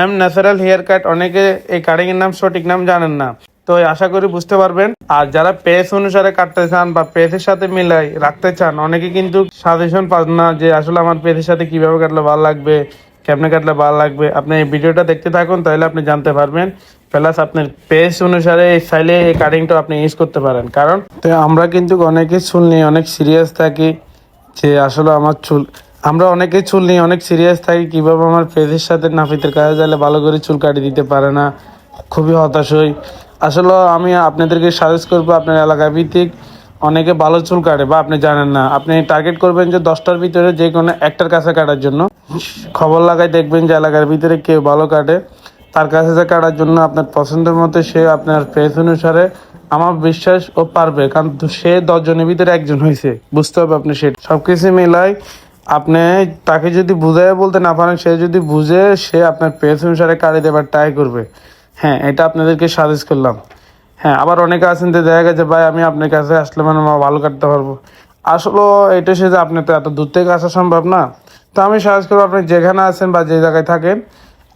M natural hair cut অনেকে এই cutting এর নাম সঠিক নাম জানেন না। তো আশা করি বুঝতে পারবেন। আর যারা পেস অনুসারে কাটতে চান বা পেসের সাথে মিলাই রাখতে চান, অনেকে কিন্তু সাজেশন পান না যে আসলে আমার পেসের সাথে কীভাবে কাটলে ভালো লাগবে, কেমনে কাটলে ভালো লাগবে। আপনি এই ভিডিওটা দেখতে থাকুন, তাহলে আপনি জানতে পারবেন। প্লাস আপনার পেস অনুসারে এই চাইলে এই কাটিংটা আপনি ইউজ করতে পারেন। কারণ তো আমরা কিন্তু অনেকে নিয়ে অনেক সিরিয়াস থাকি যে আসলে আমার চুল আমরা অনেকে চুল নিয়ে অনেক সিরিয়াস থাকি, কীভাবে আমার পেজের সাথে নাপিতের কাছে গেলে ভালো করে চুল কাটিয়ে দিতে পারে না, খুবই হতাশ হই। আসলে আমি আপনাদেরকে সাজেস্ট করব, আপনার এলাকা ভিত্তিক অনেকে ভালো চুল কাটে বা আপনি জানেন না। আপনি টার্গেট করবেন যে দশটার ভিতরে যে কোনো একটার কাছে কাটার জন্য। খবর লাগাই দেখবেন যে এলাকার ভিতরে কেউ ভালো কাটে, তার কাছে যে কাটার জন্য আপনার পছন্দের মতো সে আপনার পেজ অনুসারে আমার বিশ্বাস ও পারবে, কারণ সে দশজনের ভিতরে একজন হয়েছে বুঝতে হবে আপনি সে সব সবকিছু মিলাই আপনি তাকে যদি বুঝাই বলতে না পারেন, সে যদি বুঝে, সে আপনার পেজ অনুসারে কাটি দেবার ট্রাই করবে। হ্যাঁ এটা আপনাদেরকে সাজেস্ট করলাম। হ্যাঁ আবার অনেকে আছেন যে দেখা গেছে, ভাই, আমি আপনার কাছে আসলে মানে ভালো কাটতে পারব। আসলে এটা সে যে আপনি তো এত দূর থেকে আসা সম্ভব না। তো আমি সাজেস্ট করব, আপনি যেখানে আছেন বা যে জায়গায় থাকেন,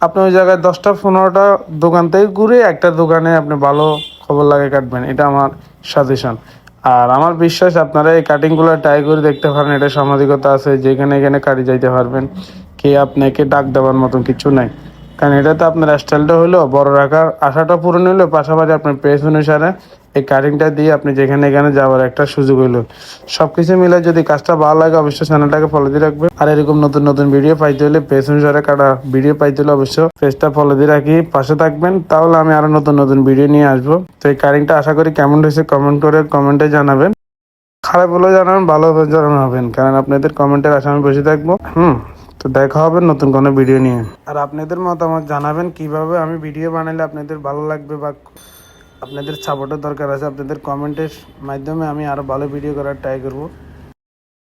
আপনি ওই জায়গায় দশটা, পনেরোটা দোকান থেকে ঘুরে একটা দোকানে আপনি ভালো খবর লাগে কাটবেন। এটা আমার সাজেশন আর আমার বিশ্বাস আপনারা এই কাটিংগুলো ট্রাই করে দেখতে পারেন, এটা সামাজিকতা আছে, যেখানে এখানে কাটি যাইতে পারবেন। কে আপনাকে ডাক দেওয়ার মতন কিছু নাই। কারণ এটাতে আপনার স্টাইলটা হলো বড় রাখার আশাটা পূরণ হলো, পাশাপাশি আপনার পেস অনুসারে এই কাটিংটা দিয়ে আপনি যেখানে এখানে যাওয়ার একটা সুযোগ হলো। সব কিছু মিলে যদি কাজটা ভালো লাগে, অবশ্যই চ্যানেলটাকে ফলো দিয়ে রাখবেন। আর এরকম নতুন নতুন ভিডিও পাইতে হলে পেস অনুসারে কাটা ভিডিও পাইতে হলে অবশ্যই পেজটা ফলো দিয়ে রাখি। পাশে থাকবেন, তাহলে আমি আরও নতুন নতুন ভিডিও নিয়ে আসব। তো এই কাটিংটা আশা করি কেমন হয়েছে কমেন্ট করে কমেন্টে জানাবেন। খারাপ হলেও জানাবেন, ভালো হলেও জানাবেন। কারণ আপনাদের কমেন্টের আশা আমি বসে থাকব। হুম। তো দেখা হবে নতুন কোনো ভিডিও নিয়ে। আর আপনাদের মতামত জানাবেন কীভাবে আমি ভিডিও বানালে আপনাদের ভালো লাগবে বা আপনাদের সাপোর্টের দরকার আছে, আপনাদের কমেন্টের মাধ্যমে আমি আরও ভালো ভিডিও করার ট্রাই করব।